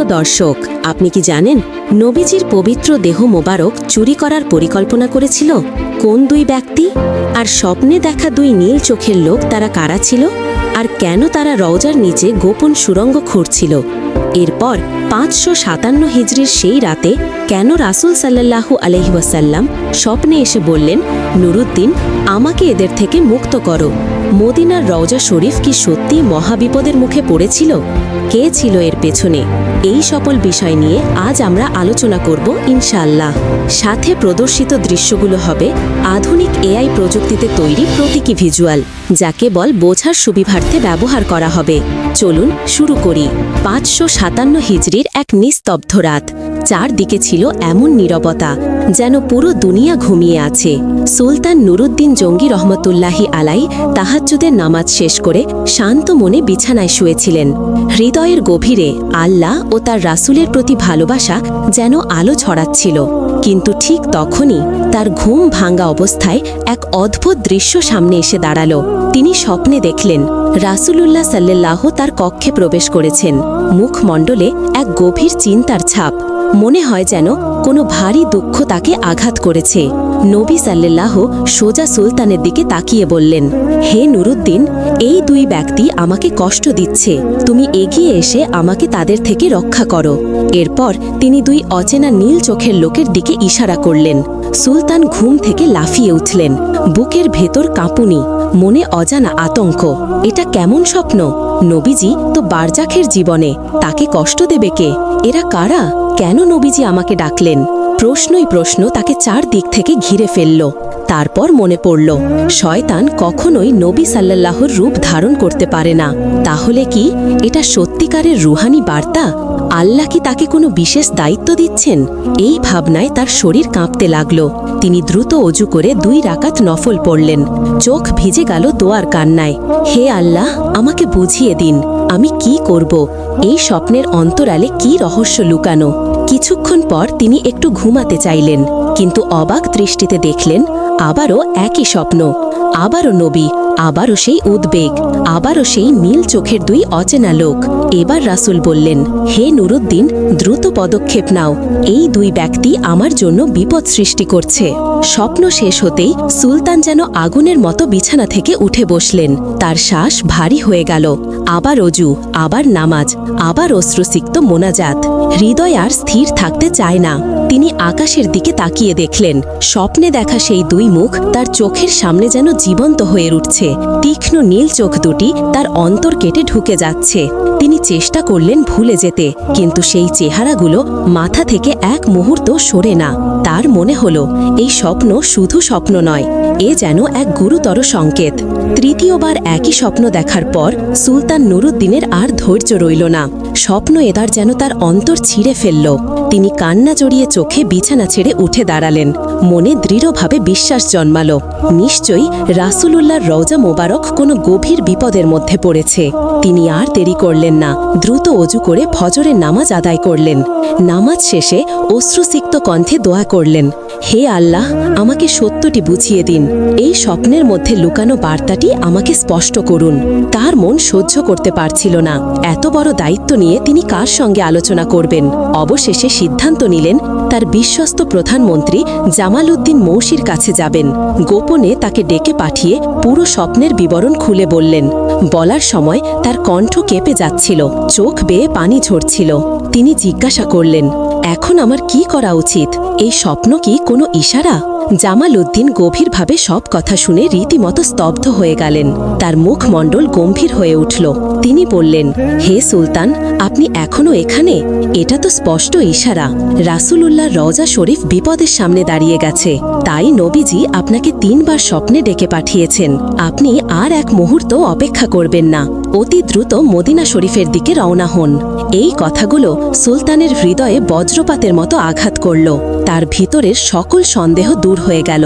প্রিয় দর্শক, আপনি কি জানেন নবীজির পবিত্র দেহ মোবারক চুরি করার পরিকল্পনা করেছিল? কোন দুই ব্যক্তি? আর স্বপ্নে দেখা দুই নীল চোখের লোক তারা কারা ছিল? আর কেন তারা রওজার নিচে গোপন সুরঙ্গ খুঁড়ছিল? এরপর পাঁচশো সাতান্ন হিজড়ির সেই রাতে কেন রাসুল সাল্লাল্লাহু আলহিবাসাল্লাম স্বপ্নে এসে বললেন, নুরুদ্দিন, আমাকে এদের থেকে মুক্ত করো। মদিনার রওজা শরীফ কি সত্যি মহাবিপদের মুখে পড়েছিল? কে ছিল এর পেছনে? এই সকল বিষয় নিয়ে আজ আমরা আলোচনা করব ইনশাল্লাহ সাথে প্রদর্শিত দৃশ্যগুলো হবে আধুনিক এআই প্রযুক্তিতে তৈরি প্রতীকী ভিজুয়াল যা কেবল বোঝার সুবিধার্থে ব্যবহার করা হবে। চলুন শুরু করি। পাঁচশো সাতান্ন হিজড়ির এক নিস্তব্ধ রাত। চারদিকে ছিল এমন নীরবতা যেন পুরো দুনিয়া ঘুমিয়ে আছে। সুলতান নুরুদ্দিন জঙ্গি রহমতুল্লাহি আলাই তাহাজ্জুদের নামাজ শেষ করে শান্ত মনে বিছানায় শুয়েছিলেন। হৃদয়ের গভীরে আল্লাহ ও তার রাসূলের প্রতি ভালোবাসা যেন আলো ছড়াচ্ছিল। কিন্তু ঠিক তখনই তার ঘুম ভাঙ্গা অবস্থায় এক অদ্ভুত দৃশ্য সামনে এসে দাঁড়াল। তিনি স্বপ্নে দেখলেন, রাসূলুল্লাহ সাল্লাল্লাহু তার কক্ষে প্রবেশ করেছেন। মুখমণ্ডলে এক গভীর চিন্তার ছাপ। মনে হয় যেন কোনো ভারী দুঃখ তাকে আঘাত করেছে। নবী সাল্লাল্লাহ সোজা সুলতানের দিকে তাকিয়ে বললেন, হে নুরুদ্দিন, এই দুই ব্যক্তি আমাকে কষ্ট দিচ্ছে। তুমি এগিয়ে এসে আমাকে তাদের থেকে রক্ষা করো। এরপর তিনি দুই অচেনা নীল চোখের লোকের দিকে ইশারা করলেন। সুলতান ঘুম থেকে লাফিয়ে উঠলেন। বুকের ভেতর কাঁপুনি মনে অজানা আতঙ্ক। এটা কেমন স্বপ্ন? নবীজি তো বারজাখের জীবনে। তাকে কষ্ট দেবে কে? এরা কারা? কেন নবীজি আমাকে ডাকলেন? প্রশ্নই প্রশ্ন তাকে চার দিক থেকে ঘিরে ফেলল। তারপর মনে পড়ল, শয়তান কখনোই নবী সাল্লাল্লাহর রূপ ধারণ করতে পারে না। তাহলে কি? এটা সত্যিকারের রুহানি বার্তা? আল্লাহ কি তাকে কোনো বিশেষ দায়িত্ব দিচ্ছেন? এই ভাবনায় তার শরীর কাঁপতে লাগল। তিনি দ্রুত অজু করে দুই রাকাত নফল পড়লেন। চোখ ভিজে গেল দোয়ার কান্নায়। হে আল্লাহ, আমাকে বুঝিয়ে দিন, আমি কি করব? এই স্বপ্নের অন্তরালে কি রহস্য লুকানো? কিছুক্ষণ পর তিনি একটু ঘুমাতে চাইলেন, কিন্তু অবাক দৃষ্টিতে দেখলেন, আবারও একই স্বপ্ন। আবারও নবী আবারও সেই উদ্বেগ, আবারও সেই নীল চোখের দুই অচেনা লোক। এবার রাসুল বললেন, হে নুরুদ্দিন, দ্রুত পদক্ষেপ নাও। এই দুই ব্যক্তি আমার জন্য বিপদ সৃষ্টি করছে। স্বপ্ন শেষ হতেই সুলতান যেন আগুনের মতো বিছানা থেকে উঠে বসলেন। তার শ্বাস ভারী হয়ে গেল। আবার অজু, আবার নামাজ, আবার অশ্রুসিক্ত মোনাজাত। হৃদয় আর স্থির থাকতে চায় না। তিনি আকাশের দিকে তাকিয়ে দেখলেন। স্বপ্নে দেখা সেই দুই মুখ তার চোখের সামনে যেন জীবন্ত হয়ে উঠছে। তীক্ষ্ণ নীল চোখ দুটি তার অন্তর কেটে ঢুকে যাচ্ছে। তিনি চেষ্টা করলেন ভুলে যেতে, কিন্তু সেই চেহারাগুলো মাথা থেকে এক মুহূর্ত সরে না। তার মনে হলো, এই স্বপ্ন শুধু স্বপ্ন নয়, এ যেন এক গুরুতর সংকেত। তৃতীয়বার একই স্বপ্ন দেখার পর সুলতান নুরুদ্দিনের আর ধৈর্য রইল না। স্বপ্ন এদার যেন তার অন্তর ছিঁড়ে ফেলল। তিনি কান্না জড়িয়ে চোখে বিছানা ছেড়ে উঠে দাঁড়ালেন। মনে দৃঢ়ভাবে বিশ্বাস জন্মালো। নিশ্চয়ই রাসূলুল্লাহর রওজা মোবারক কোনো গভীর বিপদের মধ্যে পড়েছে। তিনি আর দেরি করলেন না। দ্রুত অজু করে ফজরের নামাজ আদায় করলেন। নামাজ শেষে অশ্রুসিক্ত কণ্ঠে দোয়া করলেন। হে আল্লাহ, আমাকে সত্যটি বুঝিয়ে দিন। এই স্বপ্নের মধ্যে লুকানো বার্তাটি আমাকে স্পষ্ট করুন। তার মন সহ্য করতে পারছিল না। এত বড় দায়িত্ব নিয়ে তিনি কার সঙ্গে আলোচনা করবেন? অবশেষে সিদ্ধান্ত নিলেন, তার বিশ্বস্ত প্রধানমন্ত্রী জামাল উদ্দিন মৌসির কাছে যাবেন। গোপনে তাকে ডেকে পাঠিয়ে পুরো স্বপ্নের বিবরণ খুলে বললেন। বলার সময় তার কণ্ঠ কেঁপে যাচ্ছিল, চোখ বেয়ে পানি ঝরছিল। তিনি জিজ্ঞাসা করলেন এখন আমার কি করা উচিত? এই স্বপ্ন কি কোনো ইশারা? জামাল উদ্দিন গভীরভাবে সব কথা শুনে রীতিমতো স্তব্ধ হয়ে গেলেন। তার মুখমণ্ডল গম্ভীর হয়ে উঠল। তিনি বললেন, হে সুলতান, আপনি এখনও এখানে? এটা তো স্পষ্ট ইশারা। রাসূলুল্লাহ রওজা শরীফ বিপদের সামনে দাঁড়িয়ে গেছে। তাই নবীজি আপনাকে তিনবার স্বপ্নে ডেকে পাঠিয়েছেন। আপনি আর এক মুহূর্ত অপেক্ষা করবেন না। অতি দ্রুত মদিনা শরীফের দিকে রওনা হন। এই কথাগুলো সুলতানের হৃদয়ে বজ্রপাতের মতো আঘাত করল। তার ভিতরের সকল সন্দেহ দূর হয়ে গেল।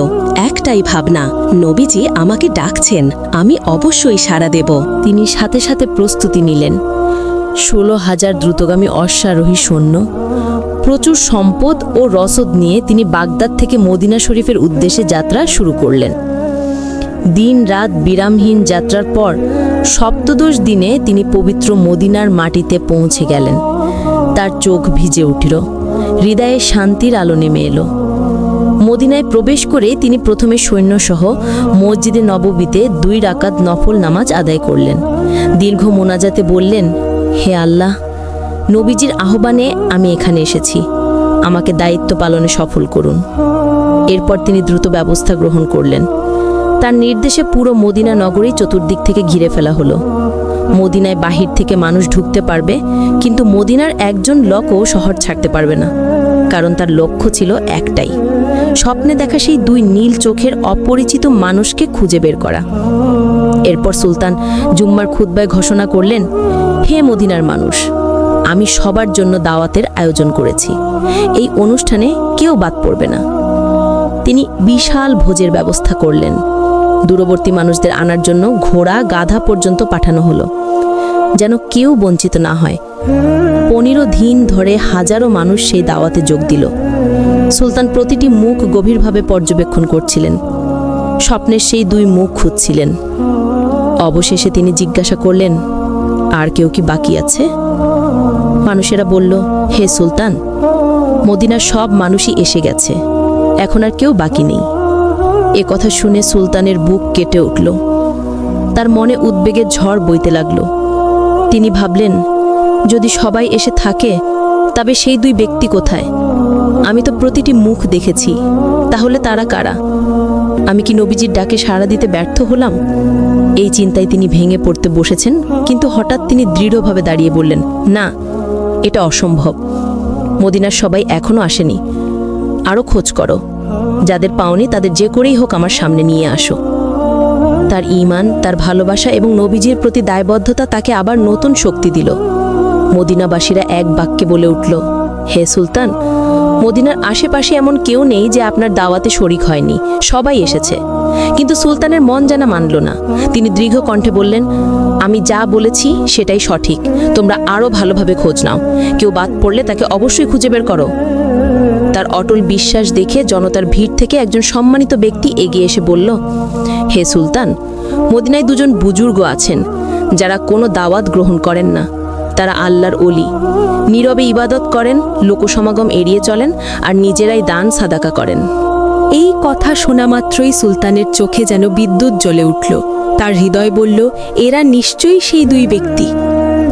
একটাই ভাবনা, নবীজি আমাকে ডাকছেন, আমি অবশ্যই সাড়া দেব। তিনি সাথে সাথে প্রস্তুতি নিলেন। ষোলো হাজার দ্রুতগামী অশ্বারোহী সৈন্য, প্রচুর সম্পদ ও রসদ নিয়ে তিনি বাগদাদ থেকে মদিনা শরীফের উদ্দেশ্যে যাত্রা শুরু করলেন। দিন রাত বিরামহীন যাত্রার পর সপ্তদশ দিনে তিনি পবিত্র মদিনার মাটিতে পৌঁছে গেলেন। তার চোখ ভিজে উঠল, হৃদয়ে শান্তির আলো নেমে এলো। মদিনায় প্রবেশ করে তিনি প্রথমে সৈন্যসহ মসজিদে নববীতে দুই রাকাত নফল নামাজ আদায় করলেন। দীর্ঘ মোনাজাতে বললেন, হে আল্লাহ, নবীজির আহ্বানে আমি এখানে এসেছি। আমাকে দায়িত্ব পালনে সফল করুন। এরপর তিনি দ্রুত ব্যবস্থা গ্রহণ করলেন। তার নির্দেশে পুরো মদিনা নগরী চতুর্দিক থেকে ঘিরে ফেলা হলো। মদিনায় বাহির থেকে মানুষ ঢুকতে পারবে, কিন্তু মদিনার একজন লকও শহর ছাড়তে পারবে না। কারণ তার লক্ষ্য ছিল একটাই, স্বপ্নে দেখা সেই দুই নীল চোখের অপরিচিত মানুষকে খুঁজে বের করা। এরপর সুলতান জুম্মার খুতবায় ঘোষণা করলেন, হে মদিনার মানুষ, আমি সবার জন্য দাওয়াতের আয়োজন করেছি। এই অনুষ্ঠানে কেউ বাদ পড়বে না। তিনি বিশাল ভোজের ব্যবস্থা করলেন। দূরবর্তী মানুষদের আনার জন্য ঘোড়া, গাধা পর্যন্ত পাঠানো হলো। যেন কেউ বঞ্চিত না হয়। পনেরো দিন ধরে হাজারো মানুষ সেই দাওয়াতে যোগ দিল। সুলতান প্রতিটি মুখ গভীরভাবে পর্যবেক্ষণ করছিলেন। স্বপ্নের সেই দুই মুখ খুঁজছিলেন। অবশেষে তিনি জিজ্ঞাসা করলেন, আর কেউ কি বাকি আছে? মানুষেরা বলল, হে সুলতান, মদিনার সব মানুষই এসে গেছে। এখন আর কেউ বাকি নেই। এ কথা শুনে সুলতানের বুক কেটে উঠল। তার মনে উদ্বেগের ঝড় বইতে লাগল। তিনি ভাবলেন, যদি সবাই এসে থাকে, তবে সেই দুই ব্যক্তি কোথায়? আমি তো প্রতিটি মুখ দেখেছি, তাহলে তারা কারা? আমি কি নবীজির ডাকে সাড়া দিতে ব্যর্থ হলাম? এই চিন্তায় তিনি ভেঙে পড়তে বসেছেন, কিন্তু হঠাৎ তিনি দৃঢ়ভাবে দাঁড়িয়ে বললেন, না, এটা অসম্ভব। মদিনার সবাই এখনও আসেনি। আরও খোঁজ করো। যাদের পাওনি তাদের যে করেই হোক আমার সামনে নিয়ে আসো। তার ঈমান, তার ভালোবাসা এবং নবীজির প্রতি দায়বদ্ধতা তাকে আবার নতুন শক্তি দিল। মদিনাবাসীরা এক বাক্যে বলে উঠল, হে সুলতান, মদিনার আশেপাশে এমন কেউ নেই যে আপনার দাওয়াতে শরিক হয়নি। সবাই এসেছে। কিন্তু সুলতানের মন জানা মানল না। তিনি দীর্ঘ কণ্ঠে বললেন, আমি যা বলেছি সেটাই সঠিক। তোমরা আরও ভালোভাবে খোঁজ নাও। কেউ বাদ পড়লে তাকে অবশ্যই খুঁজে বের করো। তার অটল বিশ্বাস দেখে জনতার ভিড় থেকে একজন সম্মানিত ব্যক্তি এগিয়ে এসে বলল, হে সুলতান, মদিনায় দুজন বুজুর্গ আছেন, যারা কোনো দাওয়াত গ্রহণ করেন না। তারা আল্লাহর অলি নীরবে ইবাদত করেন, লোকসমাগম এড়িয়ে চলেন আর নিজেরাই দান সাদাকা করেন। এই কথা শোনা মাত্রই সুলতানের চোখে যেন বিদ্যুৎ জ্বলে উঠল। তার হৃদয় বলল, এরা নিশ্চয়ই সেই দুই ব্যক্তি।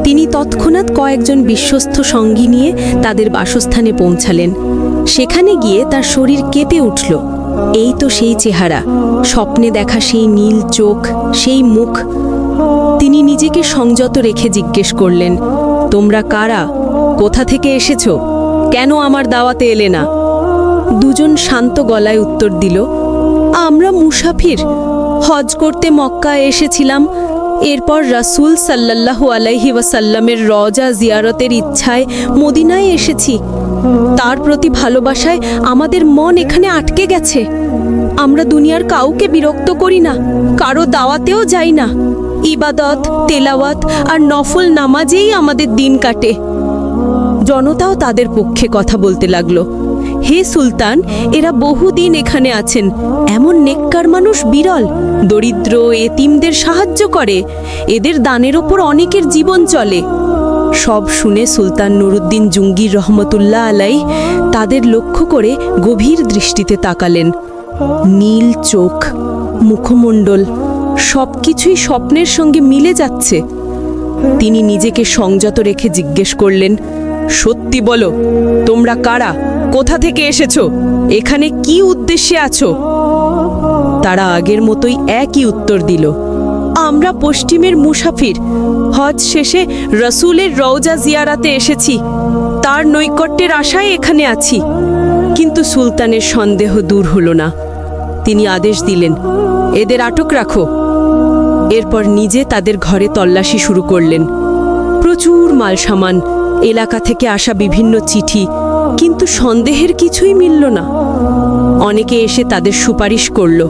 তিনি তৎক্ষণাৎ কয়েকজন বিশ্বস্ত সঙ্গী নিয়ে তাদের বাসস্থানে পৌঁছালেন। সেখানে গিয়ে তার শরীর কেঁপে উঠল। এই তো সেই চেহারা, স্বপ্নে দেখা সেই নীল চোখ, সেই মুখ। তিনি নিজেকে সংযত রেখে জিজ্ঞেস করলেন, তোমরা কারা? কোথা থেকে এসেছ? কেন আমার দাওয়াতে এলে না? দুজন শান্ত গলায় উত্তর দিল, আমরা মুসাফির। হজ করতে মক্কা এসেছিলাম। এরপর রাসূল সাল্লাল্লাহু আলাইহি ওয়াসাল্লামের রজা জিয়ারতের ইচ্ছায় মদিনায় এসেছি। তার প্রতি ভালোবাসায় আমাদের মন এখানে আটকে গেছে। আমরা দুনিয়ার কাউকে বিরক্ত করি না, কারও দাওয়াতেও যাই না। ইবাদত, তেলাওয়াত আর নফল নামাজেই আমাদের দিন কাটে। জনতাও তাদের পক্ষে কথা বলতে লাগল। হে সুলতান, এরা বহুদিন এখানে আছেন, এমন নেককার মানুষ বিরল, দরিদ্র, এতিমদের সাহায্য করে। এদের দানের ওপর অনেকের জীবন চলে। সব শুনে সুলতান নুরুদ্দিন জুঙ্গির রহমতুল্লাহ আলাই তাদের লক্ষ্য করে গভীর দৃষ্টিতে তাকালেন। নীল চোখ, মুখমণ্ডল, সবকিছুই স্বপ্নের সঙ্গে মিলে যাচ্ছে। তিনি নিজেকে সংযত রেখে জিজ্ঞেস করলেন, সত্যি বলো, তোমরা কারা? কোথা থেকে এসেছ? এখানে কি উদ্দেশ্যে আছো? তারা আগের মতোই একই উত্তর দিল। আমরা পশ্চিমের মুসাফির। হজ শেষে রসুলের রওজা জিয়ারাতে এসেছি। তার নৈকট্যের আশায় এখানে আছি। কিন্তু সুলতানের সন্দেহ দূর হল না। তিনি আদেশ দিলেন, এদের আটক রাখো। এরপর নিজে তাদের ঘরে তল্লাশি শুরু করলেন। প্রচুর মাল সামান এলাকা থেকে আসা বিভিন্ন চিঠি, কিন্তু সন্দেহের কিছুই মিলল না। অনেকে এসে তাদের সুপারিশ করল।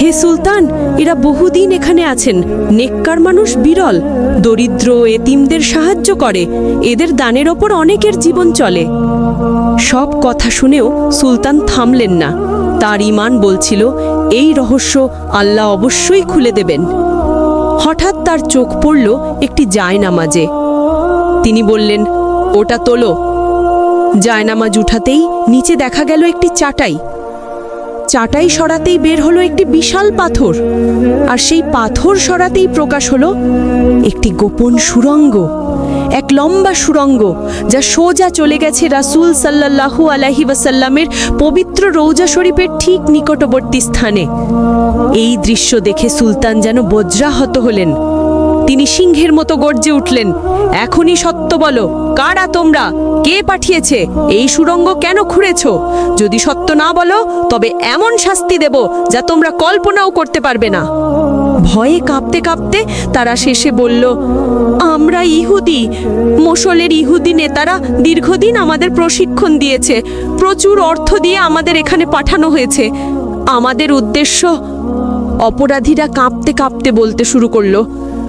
হে সুলতান, এরা বহুদিন এখানে আছেন। নেককার মানুষ বিরল, দরিদ্র এতিমদের সাহায্য করে। এদের দানের ওপর অনেকের জীবন চলে। সব কথা শুনেও সুলতান থামলেন না। তার ইমান বলছিল, এই রহস্য আল্লাহ অবশ্যই খুলে দেবেন। হঠাৎ তার চোখ পড়ল একটি জায়নামাজে। তিনি বললেন, ওটা তোলো। জায়নামাজ উঠাতেই নিচে দেখা গেল একটি চাটাই। চাটাই সরাতেই বের হলো একটি বিশাল পাথর। আর সেই পাথর সরাতেই প্রকাশ হলো একটি গোপন সুরঙ্গ, এক লম্বা সুরঙ্গ যা সোজা চলে গেছে রাসূল সাল্লাল্লাহু আলাইহি ওয়াসাল্লামের পবিত্র রৌজা শরীফের ঠিক নিকটবর্তী স্থানে। এই দৃশ্য দেখে সুলতান যেন বজ্রাহত হলেন। তিনি সিংহের মতো গর্জে উঠলেন। এখনই সত্য বলো, কারা তোমরা? কে পাঠিয়েছে? এই সুরঙ্গ কেন খুঁড়েছ? যদি সত্য না বলো, তবে এমন শাস্তি দেব যা তোমরা কল্পনাও করতে পারবে না। ভয়ে কাঁপতে কাঁপতে তারা শেষে বলল, আমরা ইহুদি। মোসলের ইহুদি নেতারা দীর্ঘদিন আমাদের প্রশিক্ষণ দিয়েছে। প্রচুর অর্থ দিয়ে আমাদের এখানে পাঠানো হয়েছে। আমাদের উদ্দেশ্য? অপরাধীরা কাঁপতে কাঁপতে বলতে শুরু করল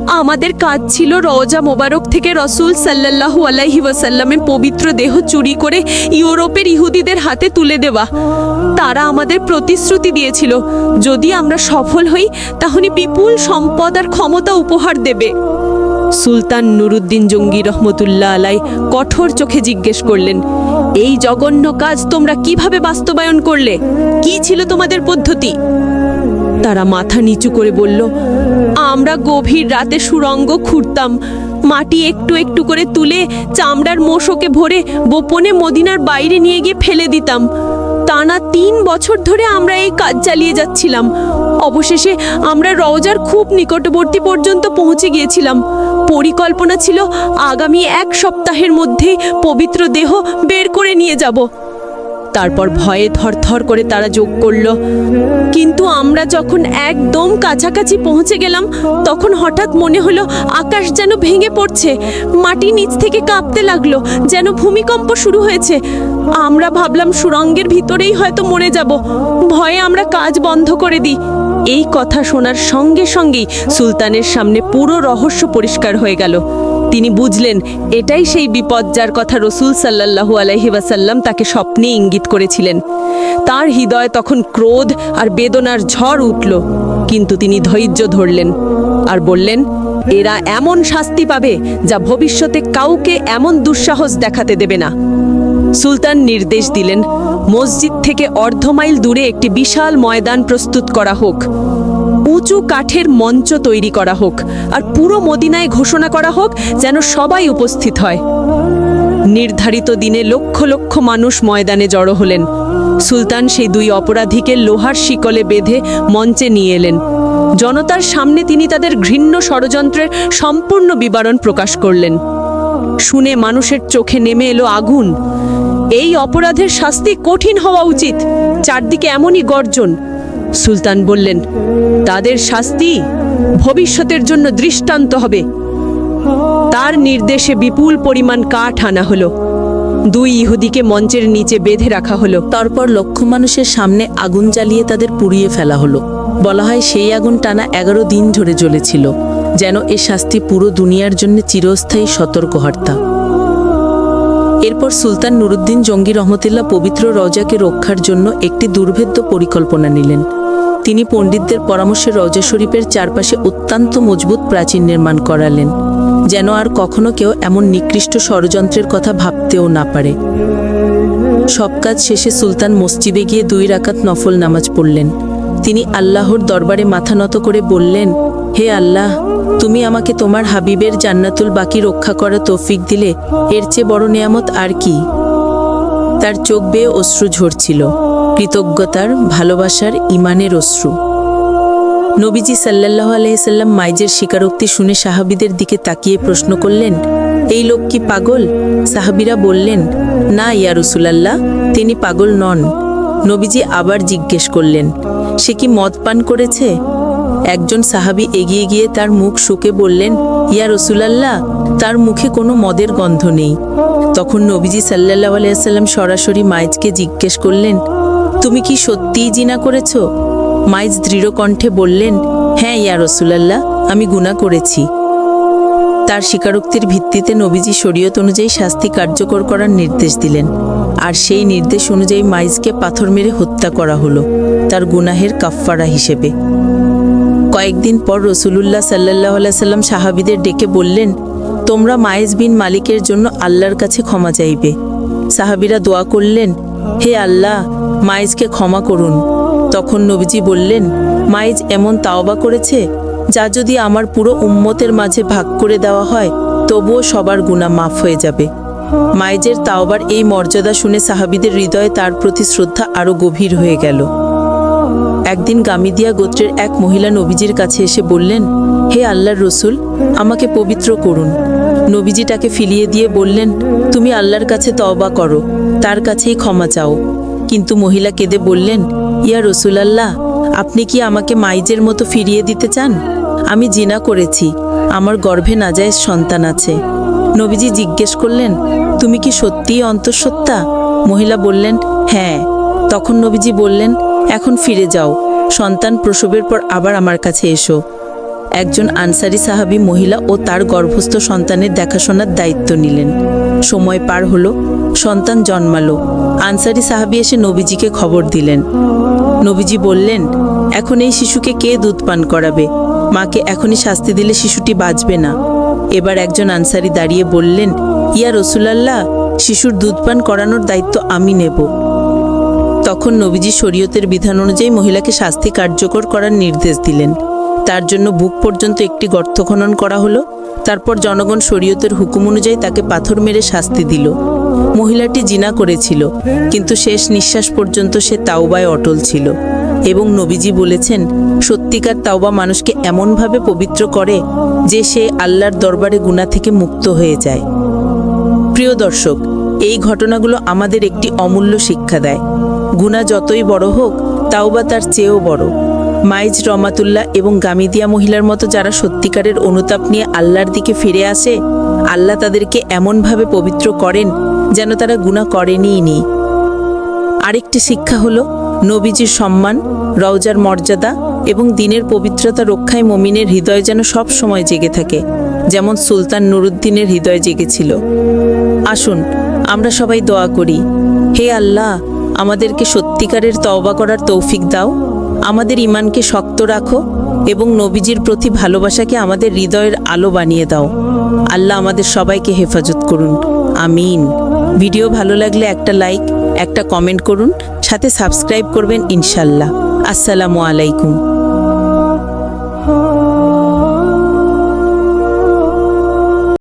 আমাদের কাজ ছিল রওজা মোবারক থেকে রসুল সাল্লাল্লাহু আলাইহি ওয়াসাল্লামের পবিত্র দেহ চুরি করে ইউরোপের ইহুদিদের হাতে তুলে দেওয়া। তারা আমাদের প্রতিশ্রুতি দিয়েছিল, যদি আমরা সফল হই, তাহলে বিপুল সম্পদ আর ক্ষমতা উপহার দেবে। সুলতান নুরুদ্দিন জঙ্গি রহমতুল্লাহ আলাই কঠোর চোখে জিজ্ঞেস করলেন, এই জঘন্য কাজ তোমরা কীভাবে বাস্তবায়ন করলে? কি ছিল তোমাদের পদ্ধতি? তারা মাথা নিচু করে বলল, আমরা গভীর রাতে সুরঙ্গ খুঁড়তাম। মাটি একটু একটু করে তুলে চামড়ার মোষকে ভরে গোপনে মদিনার বাইরে নিয়ে গিয়ে ফেলে দিতাম। টানা তিন বছর ধরে আমরা এই কাজ চালিয়ে যাচ্ছিলাম। অবশেষে আমরা রওজার খুব নিকটবর্তী পর্যন্ত পৌঁছে গিয়েছিলাম। পরিকল্পনা ছিল, আগামী এক সপ্তাহের মধ্যেই পবিত্র দেহ বের করে নিয়ে যাব। তারপর ভয়ে থরথর করে তারা যোগ করল। কিন্তু আমরা যখন একদম কাছাকাছি পৌঁছে গেলাম, তখন হঠাৎ মনে হলো আকাশ যেন ভেঙে পড়ছে, মাটি নিচ থেকে কাঁপতে লাগল, যেন ভূমিকম্প শুরু হয়েছে। আমরা ভাবলাম সুরঙ্গের ভিতরেই হয়তো মরে যাব। ভয়ে আমরা কাজ বন্ধ করে দিই। এই কথা শোনার সঙ্গে সঙ্গেই সুলতানের সামনে পুরো রহস্য পরিষ্কার হয়ে গেল। তিনি বুঝলেন, এটাই সেই বিপদ যার কথা রসুল সাল্লাল্লাহু আলাইহি ওয়াসাল্লাম তাকে স্বপ্নে ইঙ্গিত করেছিলেন। তার হৃদয় তখন ক্রোধ আর বেদনার ঝড় উঠল, কিন্তু তিনি ধৈর্য ধরলেন আর বললেন, এরা এমন শাস্তি পাবে যা ভবিষ্যতে কাউকে এমন দুঃসাহস দেখাতে দেবে না। সুলতান নির্দেশ দিলেন, মসজিদ থেকে অর্ধ মাইল দূরে একটি বিশাল ময়দান প্রস্তুত করা হোক। উঁচু কাঠের মঞ্চ তৈরি করা হোক আর পুরো মদিনায় ঘোষণা করা হোক যেন সবাই উপস্থিত হয়। নির্ধারিত দিনে লক্ষ লক্ষ মানুষ ময়দানে জড়ো হলেন। সুলতান সেই দুই অপরাধীকে লোহার শিকলে বেঁধে মঞ্চে নিয়ে এলেন। জনতার সামনে তিনি তাদের ঘৃণ্য ষড়যন্ত্রের সম্পূর্ণ বিবরণ প্রকাশ করলেন। শুনে মানুষের চোখে নেমে এলো আগুন। এই অপরাধের শাস্তি কঠিন হওয়া উচিত। চারদিকে এমনই গর্জন। সুলতান বললেন, তাদের শাস্তি ভবিষ্যতের জন্য দৃষ্টান্ত হবে। তার নির্দেশে বিপুল পরিমাণ কাঠ আনা হলো। দুই ইহুদিকে মঞ্চের নিচে বেঁধে রাখা হলো। তারপর লক্ষ মানুষের সামনে আগুন জ্বালিয়ে তাদের পুড়িয়ে ফেলা হলো। বলা হয় সেই আগুন টানা এগারো দিন ধরে জ্বলেছিল, যেন এ শাস্তি পুরো দুনিয়ার জন্য চিরস্থায়ী সতর্কবার্তা। এরপর সুলতান নুরুদ্দিন জঙ্গি রহমতুল্লাহ পবিত্র রজাকে রক্ষার জন্য একটি দুর্ভেদ্য পরিকল্পনা নিলেন। তিনি পণ্ডিতদের পরামর্শে রজা শরীফের চারপাশে অত্যন্ত মজবুত প্রাচীর নির্মাণ করালেন, যেন আর কখনো কেউ এমন নিকৃষ্ট ষড়যন্ত্রের কথা ভাবতেও না পারে। সব কাজ শেষে সুলতান মসজিদে গিয়ে দুই রাকাত নফল নামাজ পড়লেন। তিনি আল্লাহর দরবারে মাথা নত করে বললেন, হে আল্লাহ, তুমি আমাকে তোমার হাবিবের জান্নাতুল বাকি রক্ষা করা তৌফিক দিলে, এর চেয়ে বড় নেয়ামত আর কি? তার চোখ বেয়ে অশ্রু ঝরছিল। কৃতজ্ঞতার, ভালোবাসার ইমানের অশ্রু। নবীজি সাল্লাহ আলাইসাল্লাম মাইজের স্বীকারোক্তি শুনে সাহাবিদের দিকে তাকিয়ে প্রশ্ন করলেন, এই লোক কি পাগল? সাহাবিরা বললেন, না ইয়া রসুলাল্লাহ, তিনি পাগল নন। নবীজি আবার জিজ্ঞেস করলেন, সে কি মদ পান করেছে? একজন সাহাবী এগিয়ে গিয়ে তার মুখ শুকে বললেন, ইয়া রসুলাল্লাহ, তার মুখে কোনো মদের গন্ধ নেই। তখন নবীজি সাল্লাহ আলাইসাল্লাম সরাসরি মাইজকে জিজ্ঞেস করলেন তুমি কি সত্যিই জিনা করেছ? মাইজ দৃঢ় কণ্ঠে বললেন হ্যাঁ ইয়া রসুলাল্লাহ, আমি গুণা করেছি। তার স্বীকারোক্তির ভিত্তিতে নবীজি শরীয়ত অনুযায়ী শাস্তি কার্যকর করার নির্দেশ দিলেন। আর সেই নির্দেশ অনুযায়ী মাইজকে পাথর মেরে হত্যা করা হলো, তার গুনাহের কাফফারা হিসেবে। কয়েকদিন পর রসুলুল্লাহ সাল্লাহ সাল্লাম সাহাবিদের ডেকে বললেন, তোমরা মায়েজ বিন মালিকের জন্য আল্লাহর কাছে ক্ষমা চাইবে। সাহাবিরা দোয়া করলেন, হে আল্লাহ মায়েজকে ক্ষমা করুন। তখন নবীজি বললেন মায়েজ এমন তাওবা করেছে যা যদি আমার পুরো উম্মতের মাঝে ভাগ করে দেওয়া হয়, তবুও সবার গুণা মাফ হয়ে যাবে। মায়েজের তাওবার এই মর্যাদা শুনে সাহাবিদের হৃদয়ে তার প্রতি শ্রদ্ধা আরও গভীর হয়ে গেল। একদিন গামিদিয়া গোত্রের এক মহিলা নবীজির কাছে এসে বললেন, হে আল্লাহর রসুল, আমাকে পবিত্র করুন। নবীজি তাকে ফিলিয়ে দিয়ে বললেন, তুমি আল্লাহর কাছে তওবা করো, তার কাছেই ক্ষমা চাও। কিন্তু মহিলা কেঁদে বললেন, ইয়া রসুল আল্লাহ আপনি কি আমাকে মাইজের মতো ফিরিয়ে দিতে চান? আমি জিনা করেছি, আমার গর্ভে নাজায়েজ সন্তান আছে। নবীজি জিজ্ঞেস করলেন, তুমি কি সত্যিই অন্তঃসত্ত্বা? মহিলা বললেন হ্যাঁ। তখন নবীজি বললেন, এখন ফিরে যাও, সন্তান প্রসবের পর আবার আমার কাছে এসো। একজন আনসারি সাহাবী মহিলা ও তার গর্ভস্থ সন্তানের দেখাশোনার দায়িত্ব নিলেন। সময় পার হলো সন্তান জন্মালো। আনসারি সাহাবী এসে নবীজিকে খবর দিলেন। নবীজি বললেন, এখন এই শিশুকে কে দুধ পান করাবে? মাকে এখনই শাস্তি দিলে শিশুটি বাঁচবে না। এবার একজন আনসারি দাঁড়িয়ে বললেন, ইয়া রসুলাল্লাহ, শিশুর দুধ পান করানোর দায়িত্ব আমি নেব। তখন নবীজি শরীয়তের বিধান অনুযায়ী মহিলাকে শাস্তি কার্যকর করার নির্দেশ দিলেন। তার জন্য বুক পর্যন্ত একটি গর্ত খনন করা হলো। তারপর জনগণ শরীয়তের হুকুম অনুযায়ী তাকে পাথর মেরে শাস্তি দিল। মহিলাটি জিনা করেছিল, কিন্তু শেষ নিঃশ্বাস পর্যন্ত সে তাওবায় অটল ছিল এবং নবীজি বলেছেন, সত্যিকার তাওবা মানুষকে এমনভাবে পবিত্র করে যে সে আল্লাহর দরবারে গুণা থেকে মুক্ত হয়ে যায়। প্রিয় দর্শক, এই ঘটনাগুলো আমাদের একটি অমূল্য শিক্ষা দেয়। গুণা যতই বড় হোক, তাওবা তার চেয়েও বড়। মাইজ রমাতুল্লাহ এবং গামিদিয়া মহিলার মতো যারা সত্যিকারের অনুতাপ নিয়ে আল্লাহর দিকে ফিরে আসে, আল্লাহ তাদেরকে এমনভাবে পবিত্র করেন যেন তারা গুণা করেনিই নি। আরেকটি শিক্ষা হলো, নবীজির সম্মান, রওজার মর্যাদা এবং দিনের পবিত্রতা রক্ষায় মমিনের হৃদয় যেন সব সময় জেগে থাকে, যেমন সুলতান নুরুদ্দিনের হৃদয় জেগেছিল। আসুন, আমরা সবাই দোয়া করি, হে আল্লাহ, আমাদেরকে সত্যিকারের তওবা করার তৌফিক দাও, আমাদের ইমানকে শক্ত রাখো এবং নবীজির প্রতি ভালোবাসাকে আমাদের হৃদয়ের আলো বানিয়ে দাও। আল্লাহ আমাদের সবাইকে হেফাজত করুন। আমিন। ভিডিও ভালো লাগলে একটা লাইক একটা কমেন্ট করুন সাথে সাবস্ক্রাইব করবেন ইনশাল্লাহ। আসসালামু আলাইকুম।